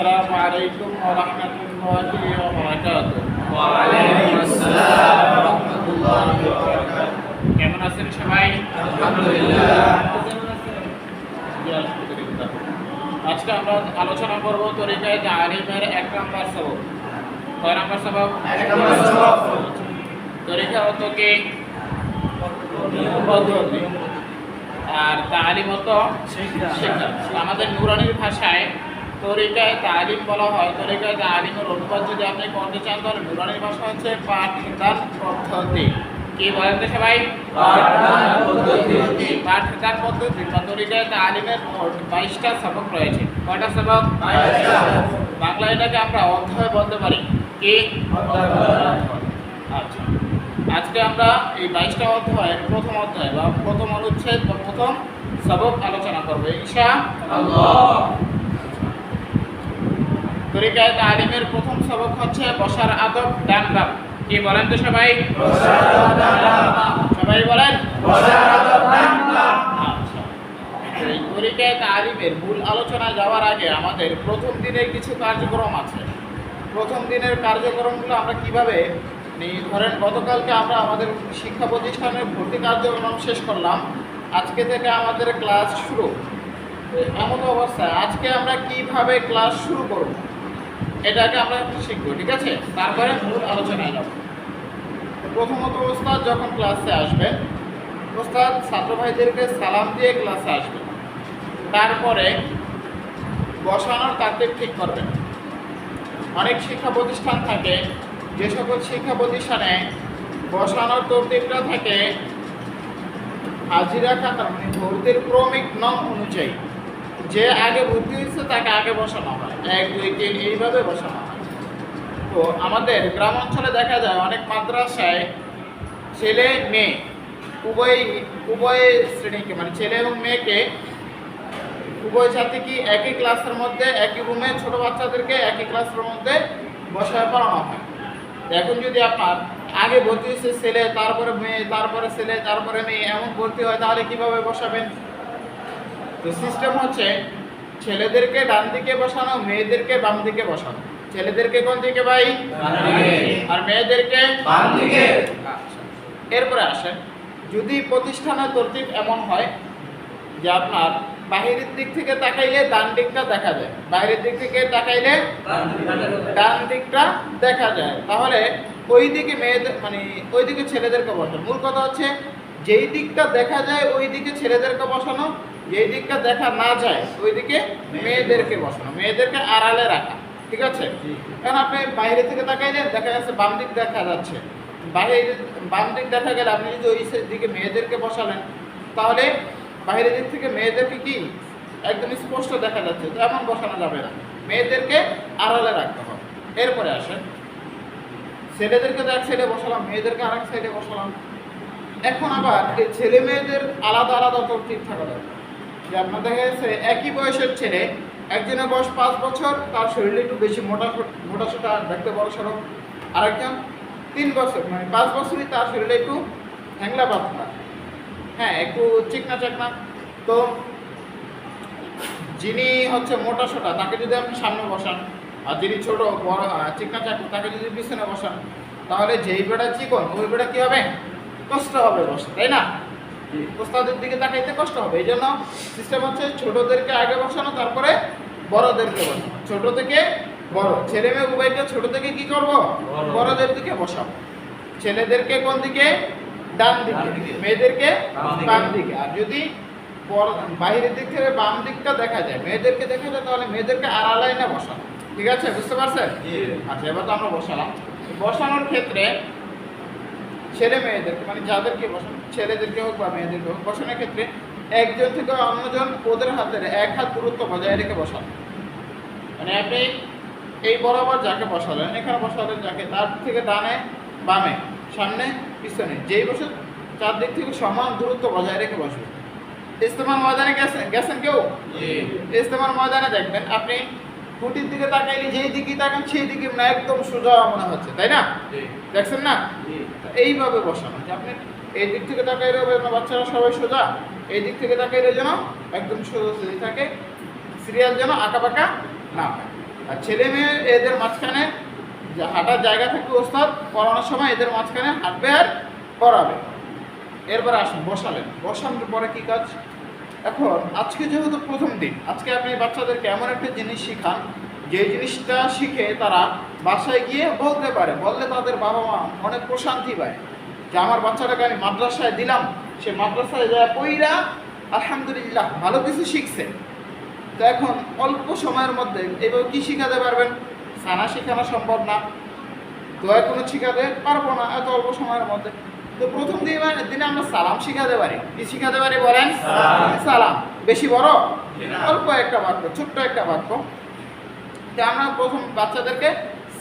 السلام عليكم ورحمة الله وبركاته وعليكم السلام ورحمة الله وبركاته কেমন আছেন সবাই আলহামদুলিল্লাহ জি, আলহামদুলিল্লাহ। আজকে আমরা আলোচনা করব তরিকায় তালিমের এক নম্বর সবক কয় নম্বর সবক এক নম্বর সবক। তরিকা অত কি পদ্ধতি আর তালিম অত শিক্ষা আমাদের নুরানির ভাষায় তরিকায় তালিম বলা হয় তরিকায় তালিমের অনুবাদ যদি আপনি করতে চান তাহলে নুরানির ভাষা হচ্ছে পাঠদান পদ্ধতি। কি বলেন তো সবাই? পাঠদান পদ্ধতি। বা তরিকায় তালিমের বাইশটা সবক রয়েছে। কয়টা সবক। বাংলা এটাকে আমরা অধ্যায় বলতে পারি। কি? আচ্ছা। আজকে আমরা এই বাইশটা অধ্যায়ের প্রথম অধ্যায় বা প্রথম অনুচ্ছেদ বা প্রথম সবক আলোচনা করব। ঈশা? আল্লাহ। তরিকায় তালিমের প্রথম সবক হচ্ছে বসার আদব ডান বাম কি বলেন তো সবাই? সবাই বলেন? আচ্ছা। তরিকায় তালিমের মূল আলোচনায় যাওয়ার আগে আমাদের প্রথম দিনের কিছু কার্যক্রম আছে। প্রথম দিনের কার্যক্রমগুলো আমরা কীভাবে ধরেন, গতকালকে আমরা আমাদের শিক্ষা প্রতিষ্ঠানের ভর্তি কার্যক্রম শেষ করলাম। আজকে থেকে আমাদের ক্লাস শুরু। এমন অবস্থায় আজকে আমরা কীভাবে ক্লাস শুরু করব? এটাকে আমরা শিখব, ঠিক আছে? তারপরে মূল আলোচনায় যাব। প্রথমত ওস্তাদ, যখন ক্লাসে আসবে, ওস্তাদ, ছাত্র ভাইদেরকে সালাম দিয়ে ক্লাসে আসবে। তারপরে বসানোর তারতিব ঠিক করবেন। অনেক শিক্ষা প্রতিষ্ঠান থাকে, যে সকল শিক্ষা প্রতিষ্ঠানে বসানোর তরতিবটা থাকে, হাজিরা খাতা মানে ভর্তির ক্রমিক নং অনুযায়ী। যে আগে ভর্তি হয়েছে তাকে আগে বসানো হয়। এক, দুই, তিন, এইভাবে বসানো হয়। তো আমাদের গ্রাম অঞ্চলে দেখা যায় অনেক মাদ্রাসায় ছেলে মেয়ে, উভয় উভয় শ্রেণীকে মানে ছেলে এবং মেয়েকে উভয় কি একই ক্লাসের মধ্যে, একই রুমে ছোট বাচ্চাদেরকে একই ক্লাসের মধ্যে বসায় পড়ানো হয়? এখন যদি আপনার আগে ভর্তি হয়েছে ছেলে, তারপরে মেয়ে, তারপরে ছেলে, তারপরে মেয়ে, এমন ভর্তি হয়, তাহলে কীভাবে বসাবেন? তো সিস্টেম হচ্ছে ছেলেদেরকে ডান দিকে বসানো মেয়েদেরকে বাম দিকে বসানো। ছেলেদেরকে কোন দিকে ভাই? আর মেয়েদেরকে? বাম দিকে। আচ্ছা। এরপরে আসেন। যদি প্রতিষ্ঠানের তরতিব এমন হয় যে আপনার বাহিরের দিক থেকে তাকাইলে ডান দিকটা দেখা যায়। বাইরের দিক থেকে তাকাইলে ডান দিকটা দেখা যায়। তাহলে ওই দিকে মেয়েদের মানে ওই দিকে ছেলেদেরকে বসানো। মূল কথা হচ্ছে যেই দিকটা দেখা যায় ওই দিকে ছেলেদেরকে বসানো। যেই দিকটা দেখা না যায় ওই দিকে মেয়েদেরকে বসানো মেয়েদেরকে আড়ালে রাখা ঠিক আছে? কারণ আপনি বাইরে থেকে তাকাইলেন দেখা যাচ্ছে বাম দিক দেখা যাচ্ছে। বাইরে বাম দিক দেখা গেলে আপনি যদি ওই দিকে মেয়েদেরকে বসালেন তাহলে বাইরের দিক থেকে মেয়েদেরকে কি? একদম স্পষ্ট দেখা যাচ্ছে তো এমন বসানো যাবে না। মেয়েদেরকে আড়ালে রাখতে হবে। এরপরে আসেন। ছেলেদেরকে তো এক সাইডে বসালাম মেয়েদেরকে আরেক সাইডে বসালাম। এখন আবার এই ছেলে মেয়েদের আলাদা আলাদা তরতিব থাকা দরকার যে আপনার দেখা গেছে একই বয়সের ছেলে, একজনের বয়স পাঁচ বছর, তার শরীরে একটু বেশি মোটা মোটা সোটা, দেখতে বড় সড়ো আরেকজন তিন বছর মানে পাঁচ বছরই তার শরীরে একটু হ্যাংলা পাতলা হ্যাঁ একটু চিকনা চাকনা। তো যিনি হচ্ছে মোটা সোটা, তাকে যদি আপনি সামনে বসান, আর যিনি ছোট, বড় চিকনা চাকনা, তাকে যদি পিছনে বসান, তাহলে যেই বেড়া চিকন, ওই বেড়া কি হবে? কষ্ট হবে বসে, তাই না? ওস্তাদের দিকে তাকাইতে কষ্ট হবে। এই জন্য সিস্টেম হচ্ছে ছোটদেরকে আগে বসানো তারপরে বড়দেরকে বসানো। ছোট থেকে বড়। ছেলে মেয়ে উভয়কে ছোট থেকে কি করব? বড়দের দিকে বসাবো। ছেলেদেরকে কোন দিকে? ডান দিকে। মেয়েদেরকে বাম দিকে। আর যদি বাইরের দিক থেকে বাম দিকটা দেখা যায় মেয়েদেরকে দেখা যায় তাহলে মেয়েদেরকে আড়ালাই না বসানো ঠিক আছে? বুঝতে পারছেন? আচ্ছা এবার তো আমরা বসালাম। বসানোর ক্ষেত্রে ছেলে মেয়েদেরকে মানে যাদেরকে বসানো ছেলেদেরকে হোক বা মেয়েদেরকে হোক বসানোর ক্ষেত্রে একজন থেকে অন্যজন ওদের হাতের এক হাত দূরত্ব বজায় রেখে বসানো। মানে আপনি এই বরাবর যাকে বসালেন এখানে বসালেন যাকে তার থেকে ডানে বামে সামনে পিছনে যেই বসে চারদিক থেকে সমান দূরত্ব বজায় রেখে বসবে। ইস্তেমাল ময়দানে গেছেন গেছেন কেউ? ইস্তেমাল ময়দানে দেখবেন আপনি খুঁটির দিকে তাকাইলে যেই দিকে তাকান সেই দিকে না একদম সোজা মনে হচ্ছে তাই না? দেখছেন না? এইভাবে বসানো। যে আপনি এই দিক থেকে তাকাইলে যেন বাচ্চারা সবাই সোজা, এই দিক থেকে তাকাইলে যেন একদম সোজা সোজা থাকে, সিরিয়াল যেন আঁকা বাঁকা না হয়। আর ছেলে মেয়ে এদের মাঝখানে হাঁটার জায়গা থাকবে ওস্তাদ, পড়ানোর সময় এদের মাঝখানে হাঁটবে আর পড়াবে। এরপরে আসুন, বসালেন। বসানোর পরে কি কাজ? এখন, আজকে যেহেতু প্রথম দিন, আজকে আপনি বাচ্চাদেরকে এমন একটা জিনিস শিখান যে জিনিসটা শিখে তারা বাসায় গিয়ে বলতে পারে। বললে তাদের বাবা মা অনেক প্রশান্তি পায় যে আমার বাচ্চাটাকে আমি মাদ্রাসায় দিলাম। সে মাদ্রাসায় যায় পইরা আলহামদুলিল্লাহ ভালো কিছু শিখছে। তো এখন অল্প সময়ের মধ্যে এবার কি শিখাতে পারবেন? সানা শেখানো সম্ভব না। দয়া কোনো শিখাতে পারব না এত অল্প সময়ের মধ্যে। তো প্রথম দিন দিনে আমরা সালাম শিখাতে পারি। কি শিখাতে পারি বলেন? সালাম। সালাম। বেশি বড়? অল্প একটা বাক্য ছোট্ট একটা বাক্য। তো আমরা প্রথম বাচ্চাদেরকে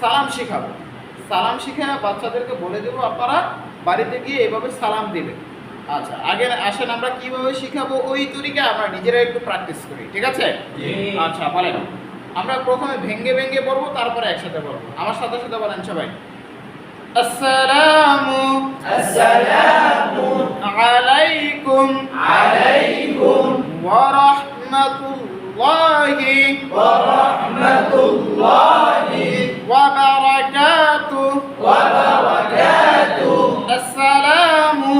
সালাম শিখাবো। সালাম শিখে বাচ্চাদেরকে বলে দেবো আপনারা বাড়িতে গিয়ে এইভাবে সালাম দিবে আচ্ছা আগে আসেন আমরা কীভাবে শিখাবো ওই তরিকা আমরা নিজেরা একটু প্র্যাকটিস করি ঠিক আছে? আচ্ছা বলেন। আমরা প্রথমে ভেঙ্গে ভেঙ্গে পড়ব তারপরে একসাথে পড়ব। আমার সাথে সাথে বলেন সবাই। আসসালামু আসসালামু আলাইকুম। আলাইকুম। ওয়া রাহমাতুল্লাহি। ওয়া রাহমাতুল্লাহি ওয়া বারাকাতুহু ওয়া বারাকাতুহু আসসালামু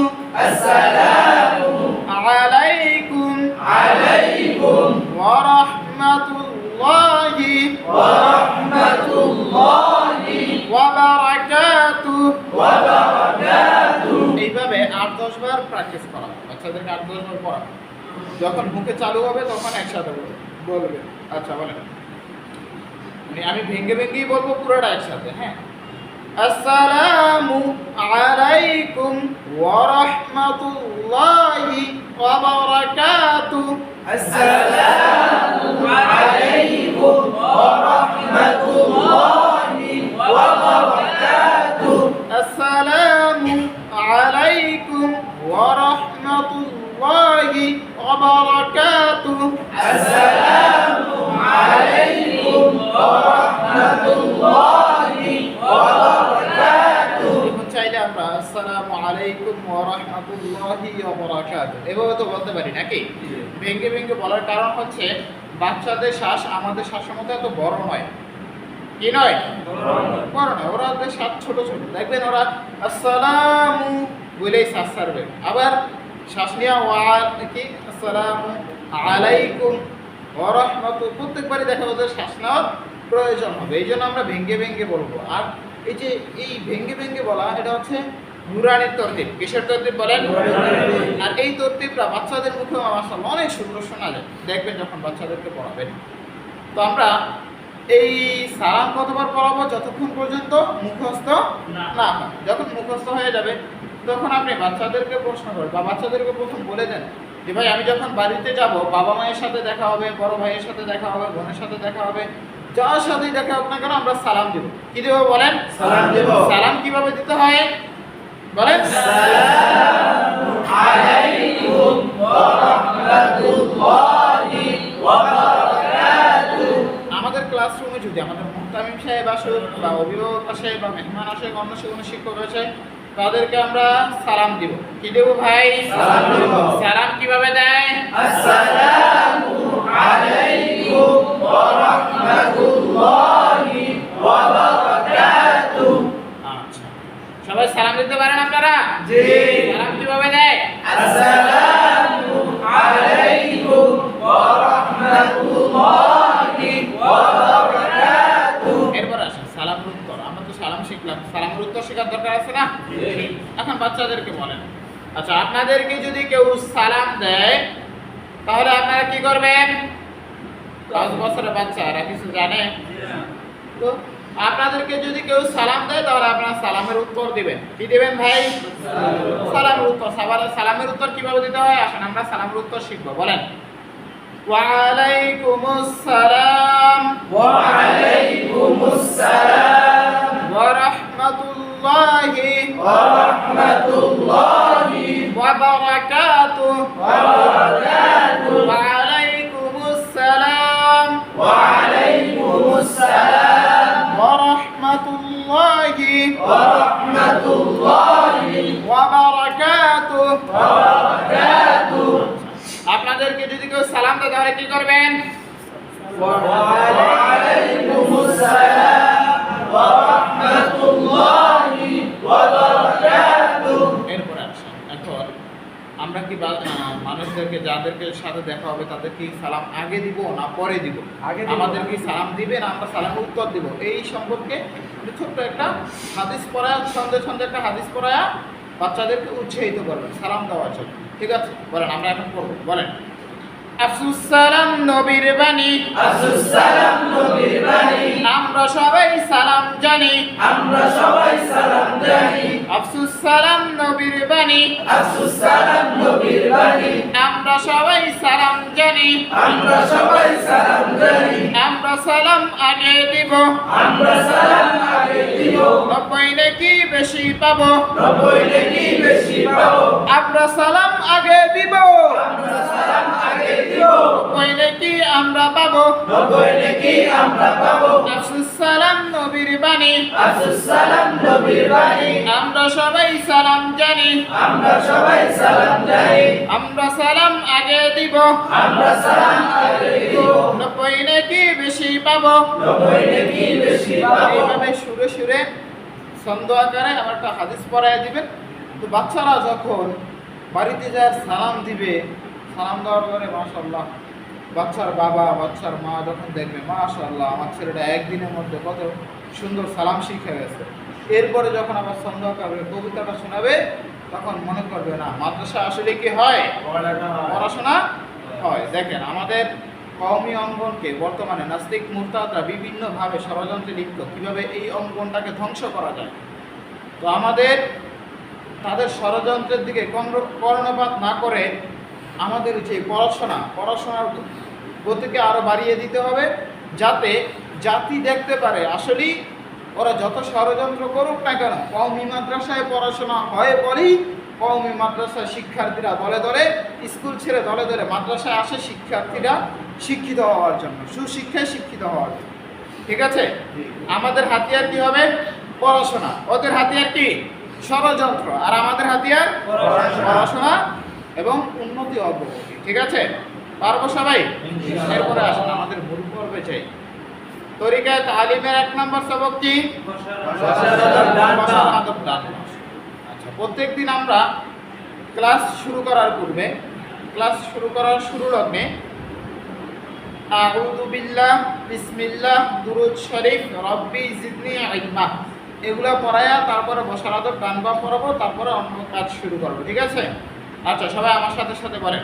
আসসালামু আলাইকুম আলাইকুম ওয়া রাহমাতুল্লাহি ওয়া রাহমাতুল্লাহি ওয়া বারাকাতুহু ওয়া বারাকাতুহু এইভাবে আট দশ বার প্র্যাকটিস করা। বাচ্চাদেরকে আট দশ বার পড়া যখন মুখে চালু হবে তখন একসাথে বলবে বলবে। আচ্ছা বলেন। মানে আমি ভেঙ্গে ভেঙ্গেই বলব পুরোটা একসাথে হ্যাঁ? আসসালামু আলাইকুম ওয়া রাহমাতুল্লাহি ওয়া বারাকাতুহু আসসালামু আলাইকুম ওয়া রাহমাতুল্লাহি ওয়া বারাকাতুহু আসসালামু বলতে পারি নাকি? ভেঙ্গে ভেঙ্গে বলার কারণ হচ্ছে বাচ্চাদের শ্বাস আমাদের শ্বাসের মতো এত বড় নয়। কি নয়? বড় নয়। ওরা ওদের শ্বাস ছোট ছোট। দেখবেন ওরা আসসালামু বলেই শ্বাস ছাড়বে। আবার শ্বাস নেওয়া ওয়া কি আসসালামু আলাইকুম। ওয়া প্রত্যেকবারই দেখা ওদের শ্বাস নেওয়ার প্রয়োজন হবে। এই জন্য আমরা ভেঙ্গে ভেঙ্গে বলব। আর এই যে এই ভেঙ্গে ভেঙ্গে বলা, এটা হচ্ছে নুরানির তরতিব। কিসের তরতিব বলেন? আর এই তরতিবটা বাচ্চাদের মুখে মাসাল্লাহ অনেক সুন্দর শোনা যায় দেখবেন যখন বাচ্চাদেরকে পড়াবেন। তো আমরা এই সালাম কতবার পড়াবো যতক্ষণ পর্যন্ত মুখস্থ না। হয়? যখন মুখস্থ হয়ে যাবে তখন আপনি বাচ্চাদেরকে প্রশ্ন করবেন বা বাচ্চাদেরকে প্রথম বলে দেন যে ভাই আমি যখন বাড়িতে যাব বাবা মায়ের সাথে দেখা হবে বড় ভাইয়ের সাথে দেখা হবে বোনের সাথে দেখা হবে যার সাথেই দেখা হোক না কেন আমরা সালাম দেব। কি দেবো বলেন? সালাম দেব। সালাম কীভাবে দিতে হয়? বলেন? আমাদের ক্লাসরুমে যদি আমাদের মুহতামিম সাহেব আসুক বা অভিভাবক আসে বা মেহমান আসে অন্য কোনো শিক্ষক আসে তাদেরকে আমরা সালাম দিব। কি দেব ভাই? সালাম দেব। কীভাবে দেয়? আলাইকুম ওয়া রাহমাতুল্লাহি ওয়া সবাই সালাম দিতে পারেন আপনারা? জি। সালাম কীভাবে দেয়? আসসালামু আলাইকুম ওয়া রাহমাতুল্লাহি ওয়া বারাকাতুহু। এরপর আসেন সালামের উত্তর। আমরা তো সালাম শিখলাম। সালামের উত্তর শেখার দরকার আছে না। এখন বাচ্চাদেরকে বলেন। আচ্ছা আপনাদেরকে যদি কেউ সালাম দেয় তাহলে আপনারা কি করবেন? পাঁচ বছরের বাচ্চা এরা কিছু জানে? তো আপনাদেরকে যদি কেউ সালাম দেয় তাহলে আপনারা সালামের উত্তর দিবেন। কি দেবেন ভাই? সালামের উত্তর। সাবার- সালামের উত্তর কীভাবে দিতে হয়? আসেন আমরা সালামের উত্তর শিখব। বলেন। ওয়ালাইকুম আসসালাম ওয়া আলাইকুমুস সালাম ওয়া রাহমাতুল্লাহি ওয়া রাহমাতুল্লাহি ওয়া বারাকাতুহু ওয়া বারাকাতুহু ورحمة الله وبركاته وبركاته আপনাদেরকে যদি কেউ সালাম দেয় তাহলে কি করবেন? ওয়ালাইকুম আসসালাম ওয়া রাহমাতুল্লাহি ওয়া আমরা কি মানুষদেরকে যাদেরকে সাথে দেখা হবে তাদের কি সালাম আগে দিব না পরে দিব? আগে। আমাদের কি সালাম দিবে না আমরা সালাম উত্তর দিব। এই সম্পর্কে ছোট্ট একটা হাদিস পড়ায় সন্ধে সন্ধে একটা হাদিস পড়ায় বাচ্চাদেরকে উৎসাহিত করবেন সালাম দেওয়ার জন্য। ঠিক আছে? বলেন আমরা এখন করব বলেন। আফসুস সালাম নবীর বাণী। আসুসালাম নবীর বাণী। আমরা সবাই সালাম জানি। আমরা সবাই সালাম জানি। আফসুস সালাম নবীর বাণী। আফসুস সালাম নবীর বাণী। আমরা সবাই সালাম জানি। আমরা সবাই সালাম জানি। আমরা সালাম আগে দিব। আমরা সালাম আগে দিব। নব্বই নাকি বেশি পাবো? নব্বই নাকি বেশি পাবো? আমরা সালাম আগে দিব। আমরা সালাম আগে দিব। নব্বই নাকি আমরা পাবো? নব্বই নাকি আমরা পাবো? আফসুস সালাম নবীর বাণী। আফসুস সালাম নবীর বাণী। আমরা সবাই সালাম জানি। আমরা সবাই সালাম জানি। আমরা সালাম আগে দিব। আমরা সালাম আগে দিব। নব্বই নাকি বেশি পাবো। নব্বই নাকি বেশি পাবো। এইভাবে সুরে সুরে ছন্দ আকারে আমার একটা হাদিস পড়ায় দিবেন। তো বাচ্চারা যখন বাড়িতে যায় সালাম দিবে সালাম দেওয়ার পরে মাশাল্লাহ বাচ্চার বাবা বাচ্চার মা যখন দেখবে মাশাল্লাহ আমার ছেলেটা একদিনের মধ্যে কত সুন্দর সালাম শিখে গেছে। এরপরে যখন আবার আকারে কবিতাটা শোনাবে তখন মনে করবে না মাদ্রাসা আসলে কি হয়? পড়াশোনা হয়। দেখেন আমাদের কওমি অঙ্গনকে বর্তমানে নাস্তিক মুরতাদরা বিভিন্নভাবে ষড়যন্ত্রে লিপ্ত। কীভাবে এই অঙ্গনটাকে ধ্বংস করা যায়? তো আমাদের তাদের ষড়যন্ত্রের দিকে কর্ণ- কর্ণপাত না করে আমাদের যে পড়াশোনা পড়াশোনার গতিকে আরও বাড়িয়ে দিতে হবে যাতে জাতি দেখতে পারে আসলেই ওরা যত ষড়যন্ত্র করুক না কেন কওমি মাদ্রাসায় পড়াশোনা হয় বলেই কওমি মাদ্রাসার শিক্ষার্থীরা দলে দলে স্কুল ছেড়ে দলে দলে মাদ্রাসায় আসে শিক্ষার্থীরা শিক্ষিত হওয়ার জন্য সুশিক্ষায় শিক্ষিত হওয়ার জন্য। ঠিক আছে? আমাদের হাতিয়ার কি হবে? পড়াশোনা। ওদের হাতিয়ার কি? ষড়যন্ত্র। আর আমাদের হাতিয়ার? পড়াশোনা। এবং উন্নতি অগ্রগতি। ঠিক আছে? পারব সবাই? এরপরে আসুন আমাদের ভুল পর্বে চাই তরিকায় তালিমের এক নম্বর সবক কি। আচ্ছা প্রত্যেক দিন। আমরা ক্লাস শুরু করার পূর্বে ক্লাস শুরু করার শুরু লগ্নে আউযু বিল্লাহ বিসমিল্লাহ দুরুদ শরীফ রব্বি জিদনি ইলমা এগুলা পড়ায়া তারপরে বসার আদব ডান বাম পড়াবো তারপরে অন্য কাজ শুরু করব ঠিক আছে? আচ্ছা সবাই আমার সাথে সাথে বলেন।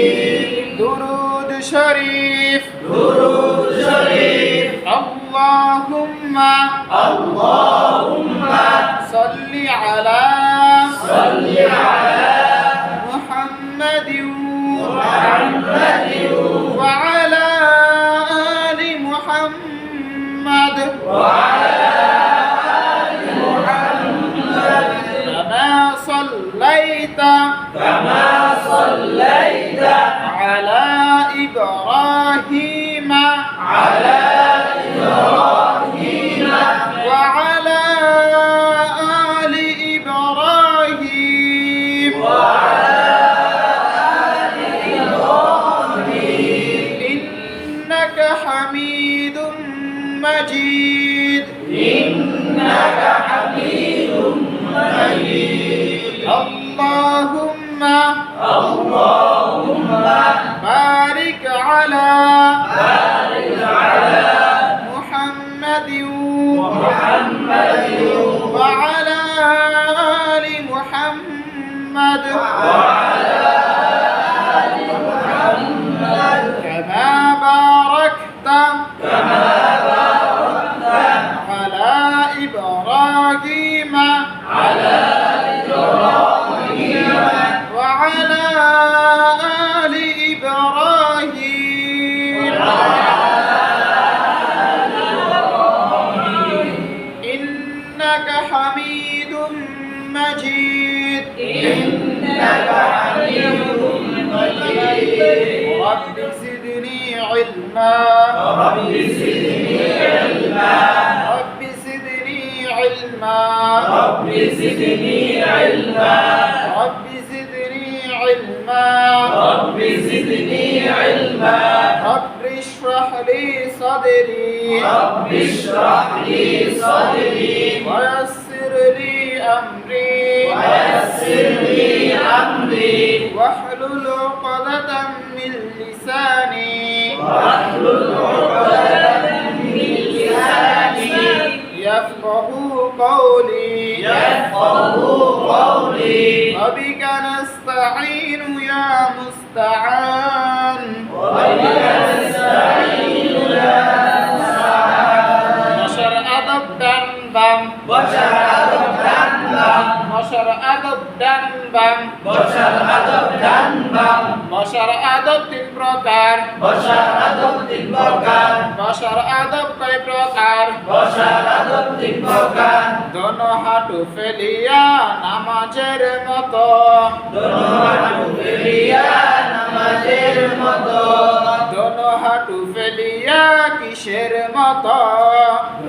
شريف درود شريف اللهم اللهم صل على صل مجيد إنك حميد مجيد اللهم اللهم زدني علما. رب زدني علما. رب زدني علما. رب اشرح لي صدري. رب اشرح لي صدري. ويسر لي أمري. ويسر لي أمري. واحلل عقدة من لساني. واحلل عقدة Rabbu qawli nasta'inu ya dan bang Masyar dan bang Masyar dan bang Masyar dan bang বশর আদব কয় প্রকার? বশর আদব তিন প্রকার। দোনো হাঁটু ফেলিয়া নামাজের মতো। দোনো হাঁটু ফেলিয়া নামাজের মতো। দোনো হাঁটু ফেলিয়া কিসের মতো?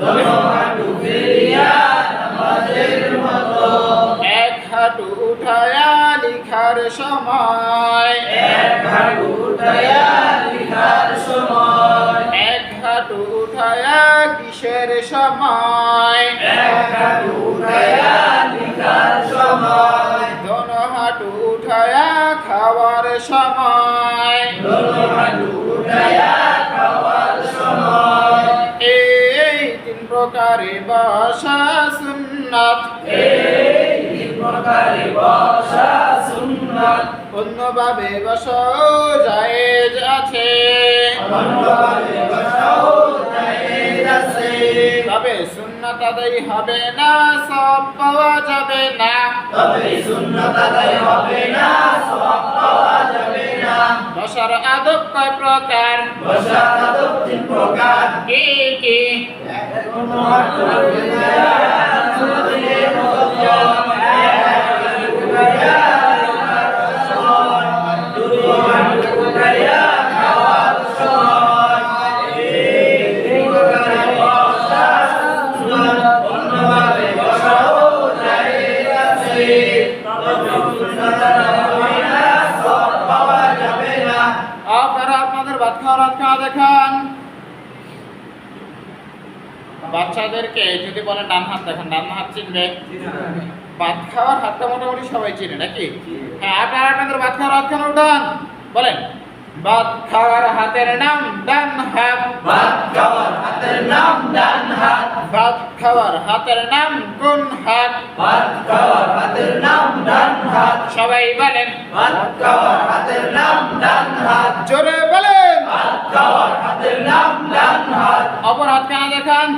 দোনো হাঁটু ফেলিয়া নামাজের মতো। এক হাঁটু উঠায়া লিখার সময়। এক হাঁটু উঠায়া লিখার সময়। হাঁটু উঠায়া কিসের সময়? এক হাঁটু উঠায়া লিখার সময় দোনো হাঁটু উঠায়া খাওয়ার সময়। এই তিন প্রকারে বসা সুন্নাত। প্রকারে বসা অন্যভাবে বসাও জায়েজ আছে। তবে সুন্নাত আদায় হবে না সব পাওয়া যাবে না তবে সুন্নাত আদায় হবে না সওয়াব পাওয়া যাবে না। বসার আদব কয় প্রকার? বসার আদব তিন প্রকার। কি কি? কোনো হাঁটু বাচ্চাদেরকে যদি বলে ডান হাত দেখান ডান হাত চিনবে? ভাত খাওয়ার হাতটা মোটামুটি সবাই চিনে নাকি? হ্যাঁ আপনারা আপনাদের ভাত খাওয়ার হাত খান উঠান? বলেন। ভাত খাওয়ার হাতের নাম ডান হাত। ভাত খাওয়ার হাতের নাম ডান হাত। ভাত খাওয়ার হাতের নাম কোন হাত? ভাত খাওয়ার হাতের নাম ডান হাত। সবাই বলেন। ভাত খাওয়ার হাতের নাম ডান হাত। জোরে বলেন। ভাত খাওয়ার হাতের নাম ডান হাত। অপর হাত কানা দেখান?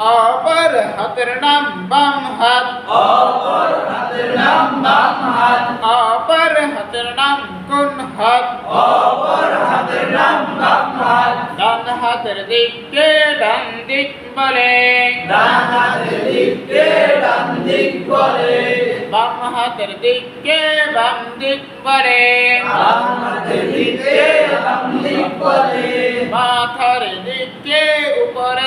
অপর হাতের নাম বাম হাত। অপর হাতের নাম বাম হাত। অপর হাতের নাম কোন হাত? অপর হাতের নাম বাম হাত। ডান হাতের দিকে ডান দিক বলে। ডান হাতের দিকে ডান দিক বলে। বাম হাতের দিকে বাম দিক বলে। বাম হাতের দিকে বাম দিক বলে। মাথার দিকে বলে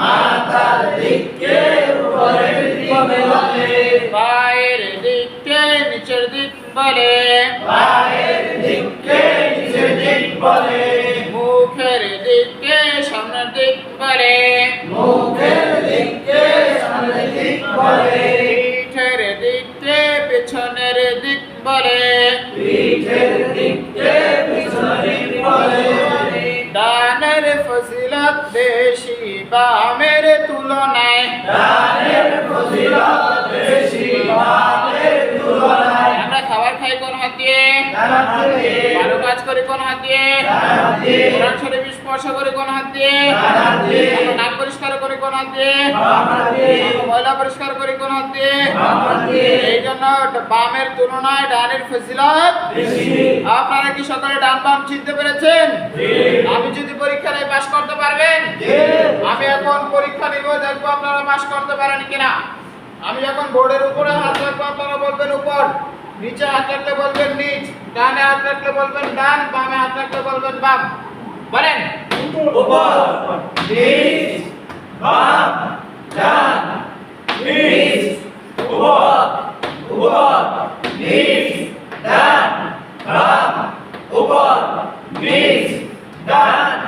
মাথার দিকে উপরের দিক বলে পায়ের দিকে নিচের দিক বলে। পায়ের দিকে নিচের দিক বলে মুখের দিকে সামনের দিক বলে। মুখের দিকে সামনের দিক বলে। পিঠের দিকে পেছনের দিক বলে। পিঠের দিকে পিছনের দিক বলে ডানের ফজিলত বেশি। বামের তুলনায়। ভালো কাজ করি কোন হাত দিয়ে? কোরআন স্পর্শ করি কোন হাত দিয়ে? নাক পরিষ্কার করি কোন হাত দিয়ে? ময়লা পরিষ্কার করি কোন হাত দিয়ে? এই জন্য বামের তুলনায় ডানের ফজিলত বেশি। আপনারা কি সকলে ডান বাম চিনতে পেরেছেন? আমি যদি পরীক্ষায় পাশ করতে পারবেন? আমি এখন পরীক্ষা নিব দেখব আপনারা পাশ করতে পারেন কিনা। আমি যখন বোর্ডের উপরে হাত রাখব, আপনারা বলবেন উপর, নিচে হাত রাখলে বলবেন নিচ। ডানে হাত রাখলে বলবেন ডান বামে হাত রাখলে বলবেন বাম। বলেন। উপর নিচ বাম ডান নিচ উপর উপর নিচ ডান বাম উপর নিচ ডান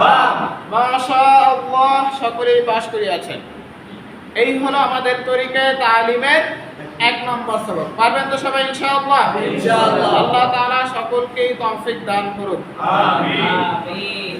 বাম। মাশাআল্লাহ সকলেই পাশ করিয়াছেন। এই হলো আমাদের তরিকায় তালিমের এক নম্বর সবক পারবেন তো সবাই ইনশাআল্লাহ? ইনশাআল্লাহ। আল্লাহ তাআলা সকলকেই তৌফিক দান করুন আমিন। আমিন।